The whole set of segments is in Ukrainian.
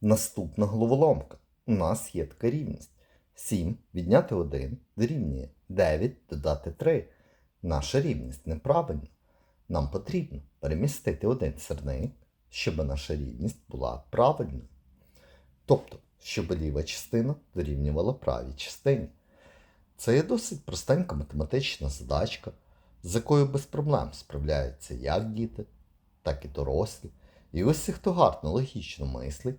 Наступна головоломка. У нас є така рівність. 7 відняти 1 дорівнює 9 додати 3. Наша рівність неправильна. Нам потрібно перемістити один сірник, щоб наша рівність була правильною. Тобто, щоб ліва частина дорівнювала правій частині. Це є досить простенька математична задачка, з якою без проблем справляються як діти, так і дорослі. І усі, хто гарно логічно мислить,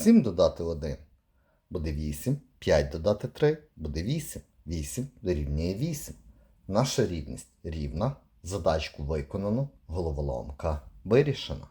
7 додати 1 буде 8, 5 додати 3 буде 8, 8 дорівнює 8. Наша рівність рівна, задачку виконано, головоломка вирішена.